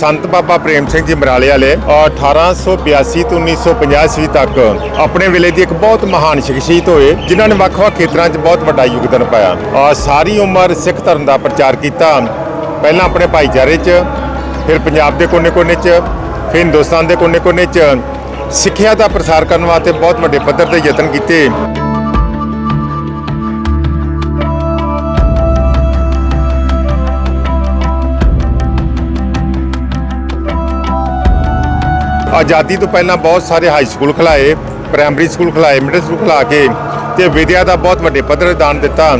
ਸੰਤ ਬਾਬਾ ਪ੍ਰੇਮ ਸਿੰਘ ਜੀ ਮਰਾਲੇ ਵਾਲੇ ਅ, 1882 ਤੋਂ 1950 ਈਸਵੀ ਤੱਕ ਆਪਣੇ ਵੇਲੇ ਦੀ ਇੱਕ ਬਹੁਤ ਮਹਾਨ ਸ਼ਖਸੀਅਤ ਹੋਏ ਜਿਨ੍ਹਾਂ ਨੇ ਵੱਖ-ਵੱਖ ਖੇਤਰਾਂ 'ਚ ਬਹੁਤ ਵੱਡਾ ਯੋਗਦਾਨ ਪਾਇਆ। ਅ, ਸਾਰੀ ਉਮਰ ਸਿੱਖ ਧਰਮ ਦਾ ਪ੍ਰਚਾਰ ਕੀਤਾ। ਪਹਿਲਾਂ ਆਪਣੇ ਭਾਈਚਾਰੇ 'ਚ ਫਿਰ ਪੰਜਾਬ ਦੇ ਕੋਨੇ-ਕੋਨੇ 'ਚ ਫਿਰ ਹਿੰਦੁਸਤਾਨ ਦੇ ਕੋਨੇ-ਕੋਨੇ 'ਚ। ਸਿੱਖਿਆ ਦਾ ਪ੍ਰਸਾਰ ਕਰਨ ਵਾਸਤੇ ਬਹੁਤ ਵੱਡੇ ਪੱਧਰ ਤੇ ਯਤਨ ਕੀਤੇ। ਆਜ਼ਾਦੀ ਤੋਂ ਪਹਿਲਾਂ ਬਹੁਤ ਸਾਰੇ ਹਾਈ ਸਕੂਲ ਖਲਾਏ ਪ੍ਰਾਇਮਰੀ ਸਕੂਲ ਖਲਾਏ ਮਿਡਲ ਸਕੂਲ ਖਲਾ ਕੇ ਤੇ ਵਿਦਿਆ ਦਾ ਬਹੁਤ ਵੱਡੇ ਪੱਧਰ ਦਾਨ ਦਿੱਤਾ।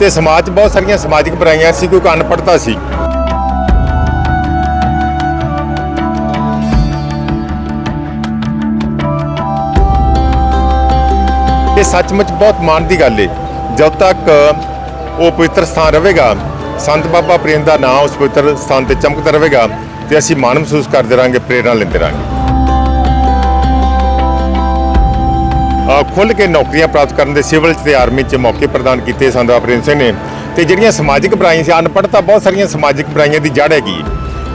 ਤੇ ਸਮਾਜ 'ਚ ਬਹੁਤ ਸਾਰੀਆਂ ਸਮਾਜਿਕ ਬੁਰਾਈਆਂ ਸੀ ਕਿਉਂਕਿ ਅਨਪੜ੍ਹਤਾ ਸੀ। ਇਹ ਸੱਚਮੁੱਚ ਬਹੁਤ ਮਾਣ ਦੀ ਗੱਲ ਏ। ਜਦ ਤੱਕ ਉਹ ਪਵਿੱਤਰ ਸਥਾਨ ਰਹੇਗਾ, ਸੰਤ ਬਾਬਾ ਪ੍ਰੇਮ ਦਾ ਨਾਮ ਉਸ ਪਵਿੱਤਰ ਸਥਾਨ ਤੇ ਚਮਕਦਾ ਰਹੇਗਾ ਤੇ ਅਸੀਂ ਮਾਣ ਮਹਿਸੂਸ ਕਰਦੇ ਰਾਂਗੇ ਪ੍ਰੇਰਣਾ ਲੈਂਦੇ ਰਾਂਗੇ ਅ, ਖੁੱਲ੍ਹ ਕੇ ਨੌਕਰੀਆਂ ਪ੍ਰਾਪਤ ਕਰਨ ਦੇ ਸਿਵਲ 'ਚ ਤੇ ਆਰਮੀ 'ਚ ਮੌਕੇ ਪ੍ਰਦਾਨ ਕੀਤੇ ਸੰਤ ਬਾਬਾ ਪ੍ਰੇਮ ਸਿੰਘ ਨੇ। ਤੇ ਜਿਹੜੀਆਂ ਸਮਾਜਿਕ ਬੁਰਾਈਆਂ ਸੀ ਅਨਪੜ੍ਹਤਾ ਬਹੁਤ ਸਾਰੀਆਂ ਸਮਾਜਿਕ ਬੁਰਾਈਆਂ ਦੀ ਜੜ ਹੈਗੀ।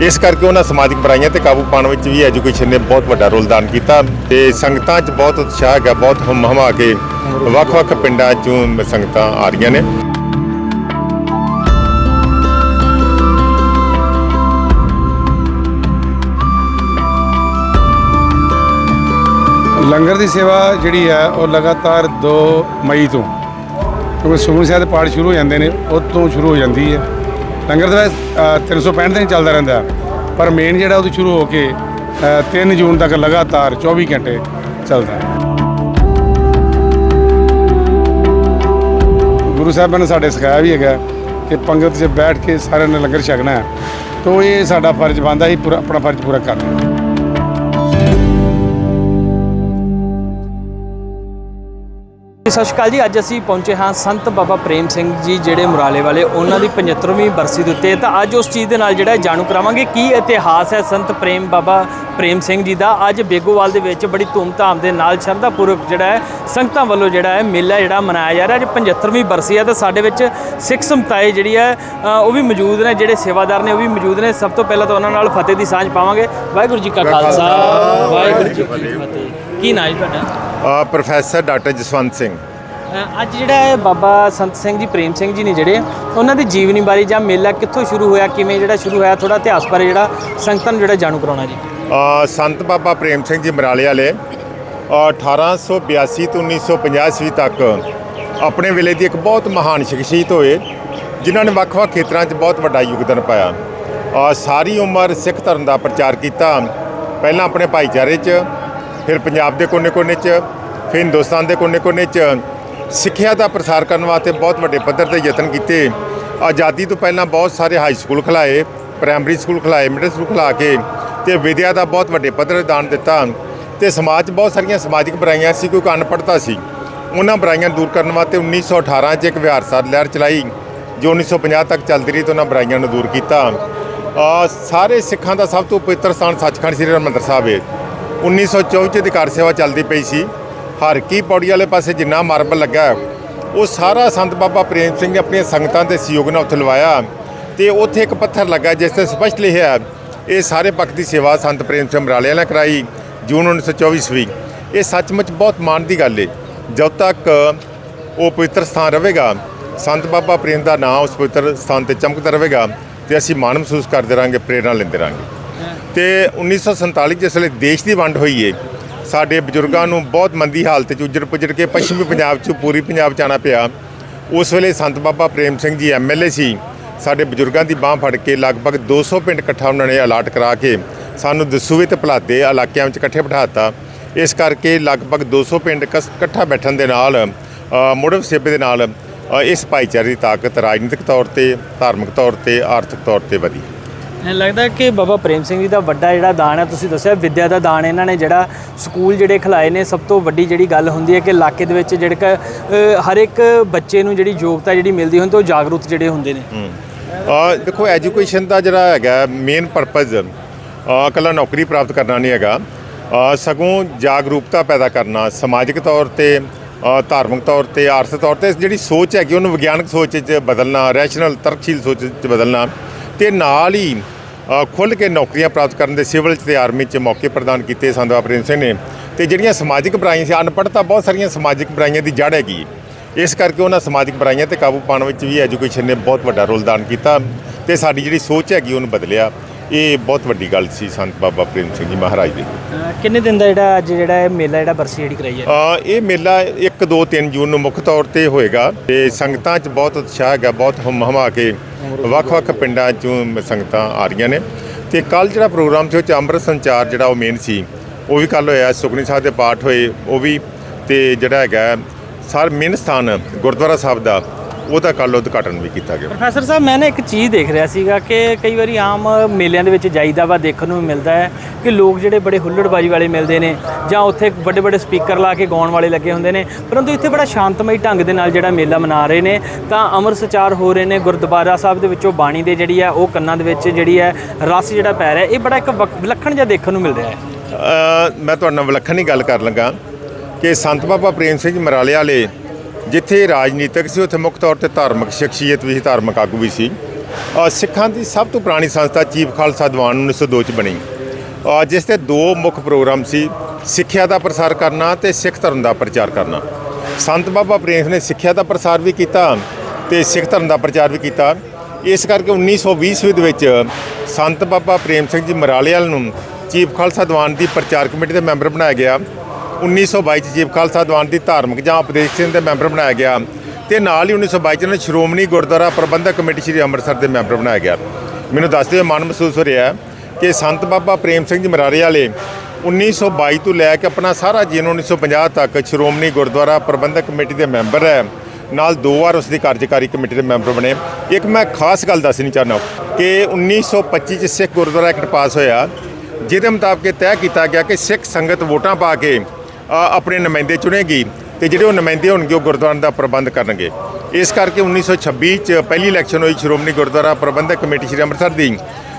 ਇਸ ਕਰਕੇ ਉਹਨਾਂ ਸਮਾਜਿਕ ਬੁਰਾਈਆਂ ਤੇ ਕਾਬੂ ਪਾਉਣ ਵਿੱਚ ਵੀ ਐਜੂਕੇਸ਼ਨ ਨੇ ਬਹੁਤ ਵੱਡਾ ਰੋਲ ਦਾਨ ਕੀਤਾ ਤੇ ਸੰਗਤਾਂ 'ਚ ਬਹੁਤ ਉਤਸ਼ਾਹ ਹੈਗਾ ਬਹੁਤ ਹਮ ਕੇ ਵੱਖ-ਵੱਖ ਪਿੰਡਾਂ 'ਚੋਂ ਸੰਗਤਾਂ ਆ ਰਹੀਆਂ ਨੇ। ਲੰਗਰ ਦੀ ਸੇਵਾ ਜਿਹੜੀ ਹੈ ਉਹ ਲਗਾਤਾਰ 2 ਮਈ ਤੋਂ ਕਿਉਂਕਿ ਸੁਖਮਨੀ ਸਾਹਿਬ ਦੇ ਪਾਠ ਸ਼ੁਰੂ ਹੋ ਜਾਂਦੇ ਨੇ ਉਹ ਤੋਂ ਸ਼ੁਰੂ ਹੋ ਜਾਂਦੀ ਹੈ। ਲੰਗਰ ਦਾ ਵੈਸੇ, ਅ, 365 ਦਿਨ ਚੱਲਦਾ ਰਹਿੰਦਾ ਪਰ ਮੇਨ ਜਿਹੜਾ ਉਹ ਸ਼ੁਰੂ ਹੋ ਕੇ ਅ, 3 ਜੂਨ ਤੱਕ ਲਗਾਤਾਰ 24 ਘੰਟੇ ਚੱਲਦਾ ਹੈ। ਗੁਰੂ ਸਾਹਿਬਾਂ ਨੇ ਸਾਡੇ ਸਿਖਾਇਆ ਵੀ ਹੈਗਾ ਕਿ ਪੰਗਤ 'ਚ ਬੈਠ ਕੇ ਸਾਰਿਆਂ ਨੇ ਲੰਗਰ ਛਕਣਾ ਹੈ ਤੋਂ ਇਹ ਸਾਡਾ ਫਰਜ਼ ਬਣਦਾ ਹੀ ਪੂਰਾ ਆਪਣਾ ਫਰਜ਼ ਪੂਰਾ ਕਰਨਾ ਸਤਿ ਸ਼੍ਰੀ ਅਕਾਲ ਜੀ। ਅੱਜ ਅਸੀਂ ਪਹੁੰਚੇ ਹਾਂ ਸੰਤ ਬਾਬਾ ਪ੍ਰੇਮ ਸਿੰਘ ਜੀ ਜਿਹੜੇ ਮੁਰਾਲੇ ਵਾਲੇ ਉਹਨਾਂ ਦੀ 75ਵੀਂ ਬਰਸੀ ਦੇ ਉੱਤੇ। ਤਾਂ ਅੱਜ ਉਸ ਚੀਜ਼ ਦੇ ਨਾਲ ਜਿਹੜਾ ਜਾਣੂ ਕਰਾਵਾਂਗੇ ਕੀ ਇਤਿਹਾਸ ਹੈ ਸੰਤ ਪ੍ਰੇਮ ਬਾਬਾ ਪ੍ਰੇਮ ਸਿੰਘ ਜੀ ਦਾ। ਅੱਜ ਬੇਗੋਵਾਲ ਦੇ ਵਿੱਚ ਬੜੀ ਧੂਮਧਾਮ ਦੇ ਨਾਲ ਸ਼ਰਧਾਪੂਰਵਕ ਜਿਹੜਾ ਹੈ ਸੰਗਤਾਂ ਵੱਲੋਂ ਜਿਹੜਾ ਹੈ ਮੇਲਾ ਜਿਹੜਾ ਮਨਾਇਆ ਜਾ ਰਿਹਾ। ਅੱਜ 75ਵੀਂ ਬਰਸੀ ਹੈ ਤਾਂ ਸਾਡੇ ਵਿੱਚ ਸਿੱਖ ਸੰਪਤਾਏ ਜਿਹੜੀ ਹੈ ਉਹ ਵੀ ਮੌਜੂਦ ਨੇ ਜਿਹੜੇ ਸੇਵਾਦਾਰ ਨੇ ਉਹ ਵੀ ਮੌਜੂਦ ਨੇ। ਸਭ ਤੋਂ ਪਹਿਲਾਂ ਤਾਂ ਉਹਨਾਂ ਨਾਲ ਫਤਿਹ ਦੀ ਸਾਂਝ ਪਾਵਾਂਗੇ। ਵਾਹਿਗੁਰੂ ਜੀ ਕਾ ਖਾਲਸਾ। ਵਾਹਿਗੁਰੂ ਜੀ ਕੀ ਫਤਿਹ। ਕੀ ਨਾਂ ਹੈ ਤੁਹਾਡਾ? Professor doctor Jaswant Singh. ਅੱਜ ਜਿਹੜਾ ਹੈ ਬਾਬਾ ਸੰਤ ਸਿੰਘ ਜੀ ਪ੍ਰੇਮ ਸਿੰਘ ਜੀ ਨੇ ਜਿਹੜੇ ਉਹਨਾਂ ਦੀ ਜੀਵਨੀ ਬਾਰੇ ਜਾਂ ਮੇਲਾ ਕਿੱਥੋਂ ਸ਼ੁਰੂ ਹੋਇਆ ਕਿਵੇਂ ਜਿਹੜਾ ਸ਼ੁਰੂ ਹੋਇਆ ਥੋੜਾ ਇਤਿਹਾਸ ਬਾਰੇ ਜਿਹੜਾ ਸੰਗਤਾਂ ਨੂੰ ਜਿਹੜਾ ਜਾਣੂ ਕਰਾਉਣਾ ਜੀ। ਸੰਤ ਬਾਬਾ ਪ੍ਰੇਮ ਸਿੰਘ ਜੀ ਮਰਾਲੇ ਵਾਲੇ ਅ, 1882 ਤੋਂ 1950 ਈਸਵੀ ਤੱਕ ਆਪਣੇ ਵੇਲੇ ਦੀ ਇੱਕ ਬਹੁਤ ਮਹਾਨ ਸ਼ਖਸੀਅਤ ਹੋਏ ਜਿਨ੍ਹਾਂ ਨੇ ਵੱਖ-ਵੱਖ ਖੇਤਰਾਂ 'ਚ ਬਹੁਤ ਵੱਡਾ ਯੋਗਦਾਨ ਪਾਇਆ। ਸਾਰੀ ਉਮਰ ਸਿੱਖ ਧਰਮ ਦਾ ਪ੍ਰਚਾਰ ਕੀਤਾ ਪਹਿਲਾਂ ਆਪਣੇ ਭਾਈਚਾਰੇ 'ਚ ਫਿਰ ਪੰਜਾਬ ਦੇ ਕੋਨੇ-ਕੋਨੇ 'ਚ, ਫਿਰ ਹਿੰਦੁਸਤਾਨ ਦੇ ਕੋਨੇ-ਕੋਨੇ 'ਚ ਸਿੱਖਿਆ ਦਾ ਪ੍ਰਸਾਰ ਕਰਨ ਵਾਸਤੇ ਬਹੁਤ ਵੱਡੇ ਪੱਧਰ ਤੇ ਯਤਨ ਕੀਤੇ। ਆਜ਼ਾਦੀ ਤੋਂ ਪਹਿਲਾਂ ਬਹੁਤ ਸਾਰੇ ਹਾਈ ਸਕੂਲ ਖਲਾਏ ਪ੍ਰਾਇਮਰੀ ਸਕੂਲ ਖਲਾਏ ਮਿਡਲ ਸਕੂਲ ਖਲਾ ਕੇ ਤੇ ਵਿਦਿਆ ਦਾ ਬਹੁਤ ਵੱਡੇ ਪੱਧਰ ਦਾਨ ਦਿੱਤਾ ਤੇ ਸਮਾਜ 'ਚ ਬਹੁਤ ਸਾਰੀਆਂ ਸਮਾਜਿਕ ਬੁਰਾਈਆਂ ਸੀ ਕਿਉਂਕਿ ਅਨਪੜ੍ਹਤਾ ਸੀ। ਉਹਨਾਂ ਬੁਰਾਈਆਂ ਦੂਰ ਕਰਨ ਵਾਸਤੇ 1918 'ਚ ਇੱਕ ਵਿਹਾਰ ਲਹਿਰ ਚਲਾਈ, ਜੋ 1950 ਤੱਕ ਚੱਲਦੀ ਰਹੀ ਤੇ ਉਹਨਾਂ ਬੁਰਾਈਆਂ ਨੂੰ ਦੂਰ ਕੀਤਾ। ਸਾਰੇ ਸਿੱਖਾਂ ਦਾ ਸਭ ਤੋਂ ਪਵਿੱਤਰ ਸਥਾਨ ਸੱਚਖੰਡ ਸ੍ਰੀ ਹਰਿਮੰਦਰ ਸਾਹਿਬ ਹੈ 1924 ਚ ਅਧਿਕਾਰ ਸੇਵਾ ਚੱਲਦੀ ਪਈ ਸੀ। ਹਰ ਕੀ ਪੌੜੀ ਵਾਲੇ ਪਾਸੇ ਜਿੰਨਾ ਮਾਰਬਲ ਲੱਗਾ, ਉਹ ਸਾਰਾ ਸੰਤ ਬਾਬਾ ਪ੍ਰੇਮ ਸਿੰਘ ਨੇ ਆਪਣੀਆਂ ਸੰਗਤਾਂ ਦੇ ਸਹਿਯੋਗ ਨਾਲ ਉੱਥੇ ਲਵਾਇਆ ਤੇ ਉੱਥੇ ਇੱਕ ਪੱਥਰ ਲੱਗਾ ਜਿਸ ਤੇ ਸਪਸ਼ਟ ਲਿਖਿਆ, ਇਹ ਸਾਰੇ ਪੱਖ ਦੀ ਸੇਵਾ ਸੰਤ ਪ੍ਰੇਮ ਸਿੰਘ ਮਰਾਲੇ ਨੇ ਕਰਾਈ, ਜੂਨ 1924 ਈਸਵੀ ਇਹ ਸੱਚਮੁੱਚ ਬਹੁਤ ਮਾਣ ਦੀ ਗੱਲ ਹੈ ਜਦ ਤੱਕ ਉਹ ਪਵਿੱਤਰ ਸਥਾਨ ਰਹੇਗਾ, ਸੰਤ ਬਾਬਾ ਪ੍ਰੇਮ ਦਾ ਨਾਮ ਉਸ ਪਵਿੱਤਰ ਸਥਾਨ ਤੇ ਚਮਕਦਾ ਰਹੇਗਾ ਤੇ ਅਸੀਂ ਮਾਣ ਮਹਿਸੂਸ ਕਰਦੇ ਰਾਂਗੇ ਪ੍ਰੇਰਣਾ ਲੈਂਦੇ ਰਾਂਗੇ ਤੇ 1947 ਜਿਸ ਵੇਲੇ ਦੇਸ਼ ਦੀ ਵੰਡ ਹੋਈ ਏ ਸਾਡੇ ਬਜ਼ੁਰਗਾਂ ਨੂੰ ਬਹੁਤ ਮੰਦੀ ਹਾਲਤ 'ਚ ਉੱਜੜ ਪੁੱਜੜ ਕੇ ਪੱਛਮੀ ਪੰਜਾਬ 'ਚ ਪੂਰੀ ਪੰਜਾਬ 'ਚ ਆਉਣਾ ਪਿਆ। ਉਸ ਵੇਲੇ ਸੰਤ ਬਾਬਾ ਪ੍ਰੇਮ ਸਿੰਘ ਜੀ ਐਮਐਲਏ ਸੀ ਸਾਡੇ ਬਜ਼ੁਰਗਾਂ ਦੀ ਬਾਹ ਫੜ ਕੇ ਲਗਭਗ 200 ਪਿੰਡ ਇਕੱਠਾ ਉਹਨਾਂ ਨੇ ਅਲਾਟ ਕਰਾ ਕੇ ਸਾਨੂੰ ਦਸੂਵੇ ਤੇ ਭਲਾਦੇ ਇਲਾਕਿਆਂ ਵਿੱਚ ਇਕੱਠੇ ਬਿਠਾਤਾ ਇਸ ਕਰਕੇ ਲਗਭਗ 200 ਪਿੰਡ ਇਕੱਸ- ਇਕੱਠਾ ਬੈਠਣ ਦੇ ਨਾਲ ਅ, ਮੁੜ ਵਸੇਬੇ ਦੇ ਨਾਲ ਇਸ ਭਾਈਚਾਰੇ ਦੀ ਤਾਕਤ ਰਾਜਨੀਤਿਕ ਤੌਰ ਤੇ ਧਾਰਮਿਕ ਤੌਰ ਤੇ ਆਰਥਿਕ ਤੌਰ ਤੇ ਵਧੀ। ਮੈਨੂੰ ਲੱਗਦਾ ਕਿ ਬਾਬਾ ਪ੍ਰੇਮ ਸਿੰਘ ਜੀ ਦਾ ਵੱਡਾ ਜਿਹੜਾ ਦਾਨ ਹੈ ਤੁਸੀਂ ਦੱਸਿਆ ਵਿੱਦਿਆ ਦਾ ਦਾਨ ਇਹਨਾਂ ਨੇ ਜਿਹੜਾ ਸਕੂਲ ਜਿਹੜੇ ਖਿਲਾਏ ਨੇ ਸਭ ਤੋਂ ਵੱਡੀ ਜਿਹੜੀ ਗੱਲ ਹੁੰਦੀ ਹੈ ਕਿ ਇਲਾਕੇ ਦੇ ਵਿੱਚ ਜਿਹੜਾ ਕਿ, ਹਰ ਇੱਕ ਬੱਚੇ ਨੂੰ ਜਿਹੜੀ ਯੋਗਤਾ ਜਿਹੜੀ ਮਿਲਦੀ ਹੁੰਦੀ ਉਹ ਜਾਗਰੂਕ ਜਿਹੜੇ ਹੁੰਦੇ ਨੇ। ਆ ਦੇਖੋ ਐਜੂਕੇਸ਼ਨ ਦਾ ਜਿਹੜਾ ਹੈਗਾ ਮੇਨ ਪਰਪਸ ਇਕੱਲਾ ਨੌਕਰੀ ਪ੍ਰਾਪਤ ਕਰਨਾ ਨਹੀਂ ਹੈਗਾ। ਸਗੋਂ ਜਾਗਰੂਕਤਾ ਪੈਦਾ ਕਰਨਾ ਸਮਾਜਿਕ ਤੌਰ ਤੇ ਧਾਰਮਿਕ ਤੌਰ ਤੇ ਆਰਥਿਕ ਤੌਰ ਤੇ ਜਿਹੜੀ ਸੋਚ ਹੈਗੀ ਉਹਨੂੰ ਵਿਗਿਆਨਕ ਸੋਚ 'ਚ ਬਦਲਣਾ ਰੈਸ਼ਨਲ ਤਰਕਸ਼ੀਲ ਸੋਚ 'ਚ ਬਦਲਣਾ। ਤੇ ਨਾਲ ਹੀ ਖੁੱਲ੍ਹ ਕੇ ਨੌਕਰੀਆਂ ਪ੍ਰਾਪਤ ਕਰਨ ਦੇ ਸਿਵਲ 'ਚ ਤੇ ਆਰਮੀ 'ਚ ਮੌਕੇ ਪ੍ਰਦਾਨ ਕੀਤੇ ਪ੍ਰੇਮ ਸਿੰਘ ਨੇ। ਤੇ ਜਿਹੜੀਆਂ ਸਮਾਜਿਕ ਬੁਰਾਈਆਂ ਸੀ ਅਨਪੜ੍ਹਤਾ ਬਹੁਤ ਸਾਰੀਆਂ ਸਮਾਜਿਕ ਬੁਰਾਈਆਂ ਦੀ ਜੜ ਹੈਗੀ। ਇਸ ਕਰਕੇ ਉਹਨਾਂ ਸਮਾਜਿਕ ਬੁਰਾਈਆਂ ਤੇ ਕਾਬੂ ਪਾਉਣ ਵਿੱਚ ਵੀ ਐਜੂਕੇਸ਼ਨ ਨੇ ਬਹੁਤ ਵੱਡਾ ਰੋਲਦਾਨ ਕੀਤਾ ਤੇ ਸਾਡੀ ਜਿਹੜੀ ਸੋਚ ਹੈਗੀ ਉਹਨੂੰ ਬਦਲਿਆ। ਇਹ ਬਹੁਤ ਵੱਡੀ ਗੱਲ ਸੀ ਸੰਤ ਬਾਬਾ ਪ੍ਰੇਮ ਸਿੰਘ ਜੀ ਮਹਾਰਾਜ ਦੀ। ਕਿੰਨੇ ਦਿਨ ਦਾ ਜਿਹੜਾ ਅੱਜ ਜਿਹੜਾ ਇਹ ਮੇਲਾ ਜਿਹੜਾ ਬਰਸੀ ਜਿਹੜੀ ਕਰਾਈ ਹੈ? ਇਹ ਮੇਲਾ 1 2 3 ਜੂਨ ਨੂੰ ਮੁੱਖ ਤੌਰ ਤੇ ਹੋਏਗਾ ਤੇ ਸੰਗਤਾਂ 'ਚ ਬਹੁਤ ਉਤਸ਼ਾਹ ਹੈਗਾ ਬਹੁਤ ਹਮ ਹਮਾ ਕੇ ਵੱਖ-ਵੱਖ ਪਿੰਡਾਂ 'ਚੋਂ ਸੰਗਤਾਂ ਆ ਰਹੀਆਂ ਨੇ। ਤੇ ਕੱਲ ਜਿਹੜਾ ਪ੍ਰੋਗਰਾਮ ਸੀ, ਉਹ 'ਚ ਅੰਮ੍ਰਿਤ ਸੰਚਾਰ ਜਿਹੜਾ ਉਹ ਮੇਨ ਸੀ, ਉਹ ਵੀ ਕੱਲ ਹੋਇਆ। ਸੁਖਨੀ ਸਾਹਿਬ ਦੇ ਪਾਠ ਹੋਏ, ਉਹ ਵੀ, ਤੇ ਜਿਹੜਾ ਹੈਗਾ, ਸਰ, ਮੇਨ ਸਥਾਨ ਗੁਰਦੁਆਰਾ ਸਾਹਿਬ ਦਾ ਉਹਦਾ ਕੱਲ ਉਦਘਾਟਨ ਵੀ ਕੀਤਾ ਗਿਆ। ਪ੍ਰੋਫੈਸਰ ਸਾਹਿਬ ਮੈਂ ਨਾ ਇੱਕ ਚੀਜ਼ ਦੇਖ ਰਿਹਾ ਸੀਗਾ ਕਿ ਕਈ ਵਾਰੀ ਆਮ ਮੇਲਿਆਂ ਦੇ ਵਿੱਚ ਜਾਈਦਾ ਵਾ ਦੇਖਣ ਨੂੰ ਮਿਲਦਾ ਹੈ ਕਿ ਲੋਕ ਜਿਹੜੇ ਬੜੇ ਹੁੱਲੜਬਾਜੀ ਵਾਲੇ ਮਿਲਦੇ ਨੇ ਜਾਂ ਉੱਥੇ ਵੱਡੇ ਵੱਡੇ ਸਪੀਕਰ ਲਾ ਕੇ ਗਾਉਣ ਵਾਲੇ ਲੱਗੇ ਹੁੰਦੇ ਨੇ। ਪਰੰਤੂ ਇੱਥੇ ਬੜਾ ਸ਼ਾਂਤਮਈ ਢੰਗ ਦੇ ਨਾਲ ਜਿਹੜਾ ਮੇਲਾ ਮਨਾ ਰਹੇ ਨੇ ਤਾਂ ਅਮਰ ਸਚਾਰ ਹੋ ਰਹੇ ਨੇ ਗੁਰਦੁਆਰਾ ਸਾਹਿਬ ਦੇ ਵਿੱਚੋਂ ਬਾਣੀ ਦੇ ਜਿਹੜੀ ਹੈ ਉਹ ਕੰਨਾਂ ਦੇ ਵਿੱਚ ਜਿਹੜੀ ਹੈ ਰਸ ਜਿਹੜਾ ਪੈ ਰਿਹਾ ਇਹ ਬੜਾ ਇੱਕ ਵਿਲੱਖਣ ਜਿਹਾ ਦੇਖਣ ਨੂੰ ਮਿਲ ਰਿਹਾ ਹੈ। ਮੈਂ ਤੁਹਾਡੇ ਨਾਲ ਵਿਲੱਖਣ ਹੀ ਗੱਲ ਕਰ ਲੱਗਾ ਕਿ ਸੰਤ ਬਾਬਾ ਪ੍ਰੇਮ ਸਿੰਘ ਮਰਾਲੇ ਵਾਲੇ ਜਿੱਥੇ ਰਾਜਨੀਤਿਕ ਸੀ, ਉੱਥੇ ਮੁੱਖ ਤੌਰ ਤੇ ਧਾਰਮਿਕ ਸ਼ਖਸੀਅਤ ਵੀ ਸੀ, ਧਾਰਮਿਕ ਆਗੂ ਵੀ ਸੀ। ਸਿੱਖਾਂ ਦੀ ਸਭ ਤੋਂ ਪੁਰਾਣੀ ਸੰਸਥਾ ਚੀਫ ਖਾਲਸਾ ਦੀਵਾਨ 1902 ਚ ਬਣੀ। ਜਿਸ ਤੇ ਦੋ ਮੁੱਖ ਪ੍ਰੋਗਰਾਮ ਸੀ, ਸਿੱਖਿਆ ਦਾ ਪ੍ਰਸਾਰ ਕਰਨਾ ਤੇ ਸਿੱਖ ਧਰਮ ਦਾ ਪ੍ਰਚਾਰ ਕਰਨਾ। ਸੰਤ ਬਾਬਾ ਪ੍ਰੇਮ ਸਿੰਘ ਨੇ ਸਿੱਖਿਆ ਦਾ ਪ੍ਰਸਾਰ ਵੀ ਕੀਤਾ ਤੇ ਸਿੱਖ ਧਰਮ ਦਾ ਪ੍ਰਚਾਰ ਵੀ ਕੀਤਾ। ਇਸ ਕਰਕੇ 1920 ਈਸਵੀ ਦੇ ਵਿੱਚ ਸੰਤ ਬਾਬਾ ਪ੍ਰੇਮ ਸਿੰਘ ਜੀ ਮਰਾਲੇ ਨੂੰ ਚੀਫ ਖਾਲਸਾ ਦੀਵਾਨ ਦੀ ਪ੍ਰਚਾਰ ਕਮੇਟੀ ਦੇ ਮੈਂਬਰ ਬਣਾਇਆ ਗਿਆ। 1922 ਚ ਜੀਵ ਖਾਲਸਾ ਦੀਵਾਨ ਦੀ ਧਾਰਮਿਕ ਜਾਂ ਉਪਦੇਸ਼ ਸਿੰਘ ਦੇ ਮੈਂਬਰ ਬਣਾਇਆ ਗਿਆ ਤੇ ਨਾਲ ਹੀ 1922 ਚ ਇਹਨਾਂ ਨੂੰ ਸ਼੍ਰੋਮਣੀ ਗੁਰਦੁਆਰਾ ਪ੍ਰਬੰਧਕ ਕਮੇਟੀ ਸ੍ਰੀ ਅੰਮ੍ਰਿਤਸਰ ਦੇ ਮੈਂਬਰ ਬਣਾਇਆ ਗਿਆ। ਮੈਨੂੰ ਦੱਸਦੇ ਹੋਏ ਮਨ ਮਹਿਸੂਸ ਹੋ ਰਿਹਾ ਕਿ ਸੰਤ ਬਾਬਾ ਪ੍ਰੇਮ ਸਿੰਘ ਜੀ ਮਰਾਰੇ ਵਾਲੇ 1922 ਤੋਂ ਲੈ ਕੇ ਆਪਣਾ ਸਾਰਾ ਜੀਵਨ 1950 ਤੱਕ ਸ਼੍ਰੋਮਣੀ ਗੁਰਦੁਆਰਾ ਪ੍ਰਬੰਧਕ ਕਮੇਟੀ ਦੇ ਮੈਂਬਰ ਹੈ। ਨਾਲ ਦੋ ਵਾਰ ਉਸ ਦੀ ਕਾਰਜਕਾਰੀ ਕਮੇਟੀ ਦੇ ਮੈਂਬਰ ਬਣੇ। ਇੱਕ ਮੈਂ ਖਾਸ ਗੱਲ ਦੱਸਣੀ ਚਾਹੁੰਦਾ ਕਿ 1925 ਚ ਸਿੱਖ ਗੁਰਦੁਆਰਾ ਐਕਟ ਪਾਸ ਹੋਇਆ, ਜਿਹਦੇ ਮੁਤਾਬਕ ਤੈਅ ਕੀਤਾ ਗਿਆ ਕਿ ਸਿੱਖ ਸੰਗਤ ਵੋਟਾਂ ਪਾ ਕੇ ਆਪਣੇ ਨੁਮਾਇੰਦੇ ਚੁਣੇਗੀ ਤੇ ਜਿਹੜੇ ਉਹ ਨੁਮਾਇੰਦੇ ਹੋਣਗੇ ਉਹ ਗੁਰਦੁਆਰਾ ਦਾ ਪ੍ਰਬੰਧ ਕਰਨਗੇ। ਇਸ ਕਰਕੇ 1926 ਚ ਪਹਿਲੀ ਇਲੈਕਸ਼ਨ ਹੋਈ ਸ਼੍ਰੋਮਣੀ ਗੁਰਦੁਆਰਾ ਪ੍ਰਬੰਧਕ ਕਮੇਟੀ ਸ੍ਰੀ ਅੰਮ੍ਰਿਤਸਰ ਦੀ।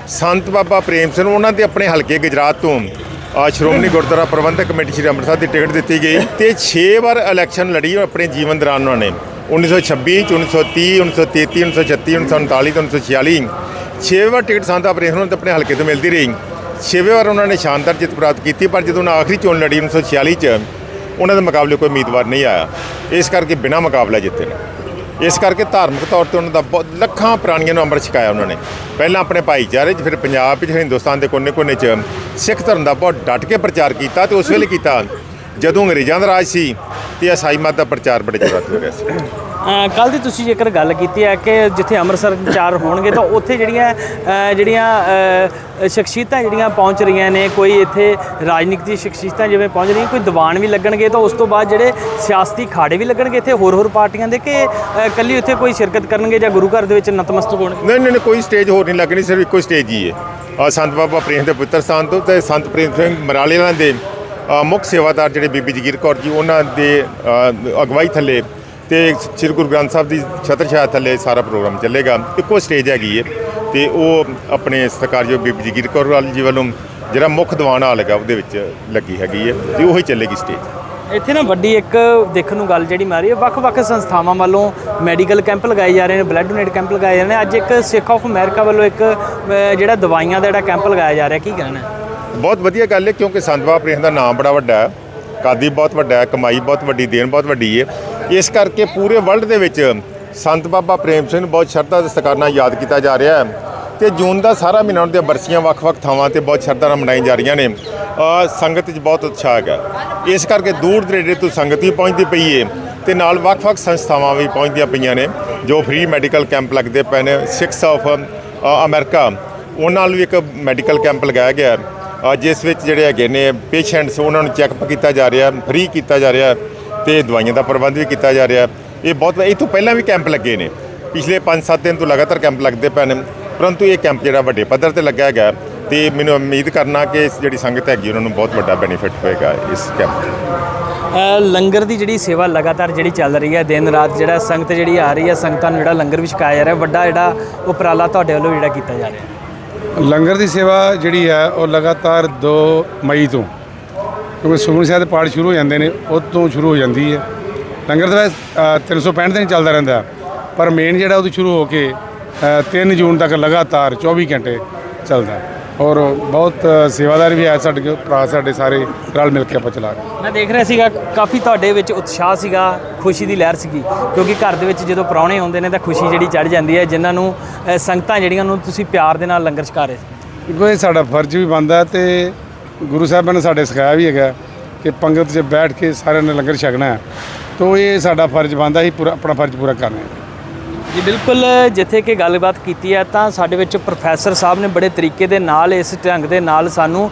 ਸੰਤ ਬਾਬਾ ਪ੍ਰੇਮ ਸਿੰਘ ਉਹਨਾਂ ਦੇ ਆਪਣੇ ਹਲਕੇ ਗੁਜਰਾਤ ਤੋਂ ਅ, ਸ਼੍ਰੋਮਣੀ ਗੁਰਦੁਆਰਾ ਪ੍ਰਬੰਧਕ ਕਮੇਟੀ ਸ੍ਰੀ ਅੰਮ੍ਰਿਤਸਰ ਦੀ ਟਿਕਟ ਦਿੱਤੀ ਗਈ ਤੇ 6 ਵਾਰ ਇਲੈਕਸ਼ਨ ਲੜੀ ਆਪਣੇ ਜੀਵਨ ਦੌਰਾਨ ਉਹਨਾਂ ਨੇ। 1926 ਚ 1930 1933 1936 1939 ਤੇ 1946 ਛੇ ਵਾਰ ਟਿਕਟ ਸੰਤ ਬਾਬਾ ਪ੍ਰੇਮ ਸਿੰਘ ਨੂੰ ਆਪਣੇ ਹਲਕੇ ਤੋਂ ਮਿਲਦੀ ਰਹੀ। ਛੇਵੇਂ ਵਾਰ ਉਹਨਾਂ ਨੇ ਸ਼ਾਨਦਾਰ ਜਿੱਤ ਪ੍ਰਾਪਤ ਕੀਤੀ, ਪਰ ਜਦੋਂ ਉਹਨਾਂ ਆਖਰੀ ਚੋਣ ਲੜੀ 1946 ਚ, ਉਹਨਾਂ ਦੇ ਮੁਕਾਬਲੇ ਕੋਈ ਉਮੀਦਵਾਰ ਨਹੀਂ ਆਇਆ। ਇਸ ਕਰਕੇ ਬਿਨਾਂ ਮੁਕਾਬਲਾ ਜਿੱਤੇ ਨੇ। ਇਸ ਕਰਕੇ ਧਾਰਮਿਕ ਤੌਰ ਤੇ ਉਹਨਾਂ ਦਾ ਬਹੁਤ, ਲੱਖਾਂ ਪ੍ਰਾਣੀਆਂ ਨੂੰ ਅੰਮ੍ਰਿਤ ਛਕਾਇਆ ਉਹਨਾਂ ਨੇ। ਪਹਿਲਾਂ ਆਪਣੇ ਭਾਈਚਾਰੇ 'ਚ, ਫਿਰ ਪੰਜਾਬ ਵਿੱਚ ਹਿੰਦੁਸਤਾਨ ਦੇ ਕੋਨੇ-ਕੋਨੇ 'ਚ ਸਿੱਖ ਧਰਮ ਦਾ ਬਹੁਤ ਡਟ ਕੇ ਪ੍ਰਚਾਰ ਕੀਤਾ ਤੇ ਉਸ ਵੇਲੇ ਕੀਤਾ। ਜਦੋਂ ਅੰਗਰੇਜ਼ਾਂ ਦਾ ਰਾਜ ਸੀ, ਤੇ ਈਸਾਈ ਮਤ ਦਾ ਪ੍ਰਚਾਰ ਬੜੇ ਜ਼ੋਰਾਂ ਤੇ ਹੋ ਰਿਹਾ ਸੀ। ਕੱਲ ਦੀ ਤੁਸੀਂ ਜੇਕਰ ਗੱਲ ਕੀਤੀ ਹੈ ਕਿ ਜਿੱਥੇ ਅੰਮ੍ਰਿਤਸਰ ਚਾਰ ਹੋਣਗੇ ਤਾਂ ਉੱਥੇ ਜਿਹੜੀਆਂ ਜਿਹੜੀਆਂ ਸ਼ਖਸੀਅਤਾਂ ਜਿਹੜੀਆਂ ਪਹੁੰਚ ਰਹੀਆਂ ਨੇ ਕੋਈ ਇੱਥੇ ਰਾਜਨੀਤਿਕ ਦੀ ਸ਼ਖਸੀਅਤਾਂ ਜਿਵੇਂ ਪਹੁੰਚ ਰਹੀਆਂ ਕੋਈ ਦੀਵਾਨ ਵੀ ਲੱਗਣਗੇ ਤਾਂ ਉਸ ਤੋਂ ਬਾਅਦ ਜਿਹੜੇ ਸਿਆਸਤੀ ਖਾੜੇ ਵੀ ਲੱਗਣਗੇ ਇੱਥੇ ਹੋਰ ਹੋਰ ਪਾਰਟੀਆਂ ਦੇ ਕਿ ਅ, ਇਕੱਲੀ ਉੱਥੇ ਕੋਈ ਸ਼ਿਰਕਤ ਕਰਨਗੇ ਜਾਂ ਗੁਰੂ ਘਰ ਦੇ ਵਿੱਚ ਨਤਮਸਤਕ ਹੋਣਗੇ ਨਹੀਂ ਨਹੀਂ ਕੋਈ ਸਟੇਜ ਹੋਰ ਨਹੀਂ ਲੱਗਣੀ ਸਿਰਫ ਇੱਕੋ ਸਟੇਜ ਹੀ ਹੈ। ਅ, ਸੰਤ ਬਾਬਾ ਪ੍ਰੇਮ ਦੇ ਪੁੱਤਰ ਸਥਾਨ ਤੋਂ ਤੇ ਸੰਤ ਪ੍ਰੇਮ ਸਿੰਘ ਮਰਾਲੇ ਵਾਲਿਆਂ ਦੇ ਮੁੱਖ ਸੇਵਾਦਾਰ ਜਿਹੜੇ ਬੀਬੀ ਜਗੀਰ ਕੌਰ ਜੀ ਉਹਨਾਂ ਦੇ ਅਗਵਾਈ ਥੱਲੇ ਤੇ ਸ੍ਰੀ ਗੁਰੂ ਗ੍ਰੰਥ ਸਾਹਿਬ ਦੀ ਛਤਰ ਛਾਇਆ ਥੱਲੇ ਸਾਰਾ ਪ੍ਰੋਗਰਾਮ ਚੱਲੇਗਾ। ਇੱਕੋ ਸਟੇਜ ਹੈਗੀ ਹੈ ਤੇ ਉਹ ਆਪਣੇ ਸਤਿਕਾਰਯੋਗ ਬੀਬੀ ਜਗੀਰ ਕੌਰ ਵਾਲੀ ਜੀ ਵੱਲੋਂ ਜਿਹੜਾ ਮੁੱਖ ਦੀਵਾਨ ਹਾਲ ਹੈਗਾ ਉਹਦੇ ਵਿੱਚ ਲੱਗੀ ਹੈਗੀ ਹੈ ਤੇ ਉਹੀ ਚੱਲੇਗੀ ਸਟੇਜ ਇੱਥੇ ਨਾ ਵੱਡੀ ਇੱਕ ਦੇਖਣ ਨੂੰ ਗੱਲ ਜਿਹੜੀ ਮਾਰੀ ਹੈ ਵੱਖ-ਵੱਖ ਸੰਸਥਾਵਾਂ ਵੱਲੋਂ ਮੈਡੀਕਲ ਕੈਂਪ ਲਗਾਏ ਜਾ ਰਹੇ ਨੇ ਬਲੱਡ ਡੋਨੇਟ ਕੈਂਪ ਲਗਾਏ ਜਾ ਰਹੇ ਨੇ। ਅੱਜ ਇੱਕ ਸਿੱਖ ਆਫ ਅਮਰੀਕਾ ਵੱਲੋਂ ਇੱਕ ਜਿਹੜਾ ਦਵਾਈਆਂ ਦਾ ਜਿਹੜਾ ਕੈਂਪ ਲਗਾਇਆ ਜਾ ਰਿਹਾ ਕੀ ਕਹਿਣਾ ਬਹੁਤ ਵਧੀਆ ਗੱਲ ਹੈ ਕਿਉਂਕਿ ਸੰਤ ਪ੍ਰੇਮ ਦਾ ਨਾਮ ਬੜਾ ਵੱਡਾ ਹੈ। ਕਾਦੀ ਬਹੁਤ ਵੱਡਾ ਹੈ ਕਮਾਈ ਬਹੁਤ ਵੱਡੀ ਦੇਣ ਬਹੁਤ ਵੱਡੀ ਹੈ ਇਸ ਕਰਕੇ ਪੂਰੇ ਵਰਲਡ ਦੇ ਵਿੱਚ ਸੰਤ ਬਾਬਾ ਪ੍ਰੇਮ ਸਿੰਘ ਨੂੰ ਬਹੁਤ ਸ਼ਰਧਾ ਤੇ ਸਤਿਕਾਰ ਨਾਲ ਯਾਦ ਕੀਤਾ ਜਾ ਰਿਹਾ ਹੈ ਤੇ ਜੂਨ ਦਾ ਸਾਰਾ ਮਹੀਨਾ ਉਹਨਾਂ ਦੀਆਂ ਬਰਸੀਆਂ ਵੱਖ-ਵੱਖ ਥਾਵਾਂ ਤੇ ਬਹੁਤ ਸ਼ਰਧਾ ਨਾਲ ਮਨਾਈ ਜਾ ਰਹੀਆਂ ਨੇ। ਸੰਗਤ 'ਚ ਬਹੁਤ ਉਤਸ਼ਾਹ ਹੈਗਾ ਇਸ ਕਰਕੇ ਦੂਰ ਦਰੇਡੇ ਤੋਂ ਸੰਗਤ ਵੀ ਪਹੁੰਚਦੀ ਪਈ ਹੈ ਤੇ ਨਾਲ ਵੱਖ-ਵੱਖ ਸੰਸਥਾਵਾਂ ਵੀ ਪਹੁੰਚਦੀਆਂ ਪਈਆਂ ਨੇ, ਜੋ ਫ੍ਰੀ ਮੈਡੀਕਲ ਕੈਂਪ ਲੱਗਦੇ ਪਏ ਨੇ ਸਿਕਸ ਆਫ ਅਮਰੀਕਾ ਉਹਨਾਂ ਨਾਲ ਵੀ ਇੱਕ ਮੈਡੀਕਲ ਕੈਂਪ ਲਗਾਇਆ ਗਿਆ। ਜਿਸ ਵਿੱਚ ਜਿਹੜੇ ਹੈਗੇ ਨੇ ਪੇਸ਼ੈਂਟਸ ਉਹਨਾਂ ਨੂੰ ਚੈੱਕਅਪ ਕੀਤਾ ਜਾ ਰਿਹਾ ਫ੍ਰੀ ਕੀਤਾ ਜਾ ਰਿਹਾ। ਤੇ ਦਵਾਈਆਂ ਦਾ ਪ੍ਰਬੰਧ ਵੀ ਕੀਤਾ ਜਾ ਰਿਹਾ ਇਹ ਬਹੁਤ ਇਹ ਤੋਂ ਪਹਿਲਾਂ ਵੀ ਕੈਂਪ ਲੱਗੇ ਨੇ। ਪਿਛਲੇ 5-7 ਦਿਨ ਤੋਂ ਲਗਾਤਾਰ ਕੈਂਪ ਲੱਗਦੇ ਪਏ ਨੇ। ਪਰੰਤੂ ਇਹ ਕੈਂਪ ਜਿਹੜਾ ਵੱਡੇ ਪੱਧਰ ਤੇ ਲੱਗਾ ਹੈਗਾ ਤੇ ਮੈਨੂੰ ਉਮੀਦ ਕਰਨਾ ਕਿ ਇਸ ਜਿਹੜੀ ਸੰਗਤ ਹੈਗੀ ਉਹਨਾਂ ਨੂੰ ਬਹੁਤ ਵੱਡਾ ਬੈਨੀਫਿਟ ਹੋਏਗਾ ਇਸ ਕੈਂਪ ਅ, ਲੰਗਰ ਦੀ ਜਿਹੜੀ ਸੇਵਾ ਲਗਾਤਾਰ ਜਿਹੜੀ ਚੱਲ ਰਹੀ ਹੈ ਦਿਨ ਰਾਤ ਜਿਹੜਾ ਸੰਗਤ ਜਿਹੜੀ ਆ ਰਹੀ ਹੈ ਸੰਗਤਾਂ ਨੂੰ ਜਿਹੜਾ ਲੰਗਰ ਵੀ ਛਕਾਇਆ ਜਾ ਰਿਹਾ ਵੱਡਾ ਜਿਹੜਾ ਉਪਰਾਲਾ ਤੁਹਾਡੇ ਵੱਲੋਂ ਜਿਹੜਾ ਕੀਤਾ ਜਾ ਰਿਹਾ? ਲੰਗਰ ਦੀ ਸੇਵਾ ਜਿਹੜੀ ਹੈ ਉਹ ਲਗਾਤਾਰ 2 ਮਈ ਤੋਂ ਕਿਉਂਕਿ ਸੁਖਮਨੀ ਸਾਹਿਬ ਦੇ ਪਾਠ ਸ਼ੁਰੂ ਹੋ ਜਾਂਦੇ ਨੇ ਉਹ ਤੋਂ ਸ਼ੁਰੂ ਹੋ ਜਾਂਦੀ ਹੈ। ਲੰਗਰ ਤਾਂ ਵੈਸੇ ਅ, 365 ਦਿਨ ਚੱਲਦਾ ਰਹਿੰਦਾ ਪਰ ਮੇਨ ਜਿਹੜਾ ਉਹ ਸ਼ੁਰੂ ਹੋ ਕੇ ਅ, 3 ਜੂਨ ਤੱਕ ਲਗਾਤਾਰ 24 ਘੰਟੇ ਚੱਲਦਾ ਔਰ ਬਹੁਤ ਸੇਵਾਦਾਰ ਵੀ ਹੈ ਸਾਡੇ ਕੋਲ ਭਰਾ ਸਾਡੇ ਸਾਰੇ ਰਲ ਮਿਲ ਕੇ ਆਪਾਂ ਚਲਾ ਰਹੇ। ਮੈਂ ਦੇਖ ਰਿਹਾ ਸੀਗਾ ਕਾਫੀ ਤੁਹਾਡੇ ਵਿੱਚ ਉਤਸ਼ਾਹ ਸੀਗਾ ਖੁਸ਼ੀ ਦੀ ਲਹਿਰ ਸੀਗੀ ਕਿਉਂਕਿ ਘਰ ਦੇ ਵਿੱਚ ਜਦੋਂ ਪ੍ਰਾਹੁਣੇ ਆਉਂਦੇ ਨੇ ਤਾਂ ਖੁਸ਼ੀ ਜਿਹੜੀ ਚੜ ਜਾਂਦੀ ਹੈ ਜਿਨ੍ਹਾਂ ਨੂੰ ਅ, ਸੰਗਤਾਂ ਜਿਹੜੀਆਂ ਨੂੰ ਤੁਸੀਂ ਪਿਆਰ ਦੇ ਨਾਲ ਲੰਗਰ ਛਕਾ ਰਹੇ ਸੀ। ਕਿਉਂਕਿ ਇਹ ਸਾਡਾ ਫਰਜ਼ ਵੀ ਬਣਦਾ ਤੇ ਗੁਰੂ ਸਾਹਿਬਾਂ ਨੇ ਸਾਡੇ ਸਿਖਾਇਆ ਵੀ ਹੈਗਾ ਕਿ ਪੰਗਤ 'ਚ ਬੈਠ ਕੇ ਸਾਰਿਆਂ ਨੇ ਲੰਗਰ ਛਕਣਾ ਹੈ। ਤੋ ਇਹ ਸਾਡਾ ਫਰਜ਼ ਬਣਦਾ ਹੀ ਪੂਰਾ, ਆਪਣਾ ਫਰਜ਼ ਪੂਰਾ ਕਰਨਾ ਹੈ। ਜੀ, ਬਿਲਕੁਲ, ਜਿੱਥੇ ਕਿ ਗੱਲਬਾਤ ਕੀਤੀ ਹੈ, ਤਾਂ ਸਾਡੇ ਵਿੱਚ ਪ੍ਰੋਫੈਸਰ ਸਾਹਿਬ ਨੇ ਬੜੇ ਤਰੀਕੇ ਦੇ ਨਾਲ, ਇਸ ਢੰਗ ਦੇ ਨਾਲ ਸਾਨੂੰ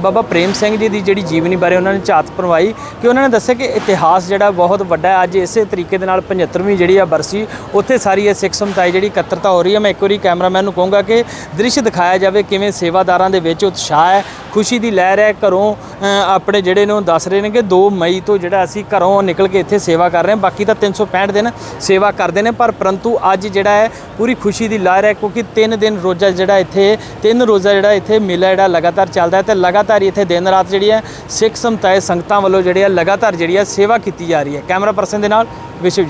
ਬਾਬਾ ਪ੍ਰੇਮ ਸਿੰਘ ਜੀ ਦੀ ਜਿਹੜੀ ਜੀਵਨੀ ਬਾਰੇ ਉਹਨਾਂ ਨੇ ਝਾਤ ਪਰਵਾਈ, ਕਿ ਉਹਨਾਂ ਨੇ ਦੱਸਿਆ ਕਿ ਇਤਿਹਾਸ ਜਿਹੜਾ ਬਹੁਤ ਵੱਡਾ ਹੈ, ਅੱਜ ਇਸੇ ਤਰੀਕੇ ਦੇ ਨਾਲ 75ਵੀਂ ਜਿਹੜੀ ਆ ਬਰਸੀ, ਉੱਥੇ ਸਾਰੀ ਇਹ ਸਿੱਖ ਸਮਤਾਈ ਜਿਹੜੀ ਇਕੱਤਰਤਾ ਹੋ ਰਹੀ ਹੈ। ਮੈਂ ਇੱਕ ਵਾਰੀ ਕੈਮਰਾਮੈਨ ਨੂੰ ਕਹੂੰਗਾ ਕਿ ਦ੍ਰਿਸ਼ ਦਿਖਾਇਆ ਜਾਵੇ ਕਿਵੇਂ ਸੇਵਾਦਾਰਾਂ ਦੇ ਵਿੱਚ ਉਤਸ਼ਾਹ ਹੈ, ਖੁਸ਼ੀ ਦੀ ਲਹਿਰ ਹੈ, ਘਰੋਂ ਆਪਣੇ ਜਿਹੜੇ ਨੂੰ ਦੱਸ ਰਹੇ ਨੇ ਕਿ 2 ਮਈ ਤੋਂ ਜਿਹੜਾ ਅਸੀਂ ਘਰੋਂ ਨਿਕਲ ਕੇ ਇੱਥੇ ਸੇਵਾ ਕਰ ਰਹੇ ਹਾਂ। ਬਾਕੀ ਤਾਂ 365 ਦਿਨ ਸੇਵਾ ਕਰਦੇ ਨੇ, ਪਰ ਪਰੰਤੂ ਅੱਜ ਜਿਹੜਾ ਹੈ, ਪੂਰੀ ਖੁਸ਼ੀ ਦੀ ਲਹਿਰ ਹੈ, ਕਿਉਂਕਿ 3 ਦਿਨ ਰੋਜ਼ਾ ਜਿਹੜਾ ਇੱਥੇ, ਤਿੰਨ ਰੋਜ਼ਾ ਜਿਹੜਾ ਇੱਥੇ ਮੇਲਾ ਜਿਹੜਾ ਲਗਾਤਾਰ ਚੱਲਦਾ ਹੈ ਤੇ ਲਗਾਤਾਰ ਇੱਥੇ ਦਿਨ ਰਾਤ ਜਿਹੜੀ ਹੈ, ਸਿੱਖ ਸਮਤਾਏ ਸੰਗਤਾਂ ਵੱਲੋਂ ਜਿਹੜੀ ਹੈ, ਲਗਾਤਾਰ ਜਿਹੜੀ ਹੈ ਸੇਵਾ ਕੀਤੀ ਜਾ ਰਹੀ ਹੈ। ਕੈਮਰਾ ਪਰਸਨ ਦੇ ਨਾਲ ਵਿਸ਼ਵ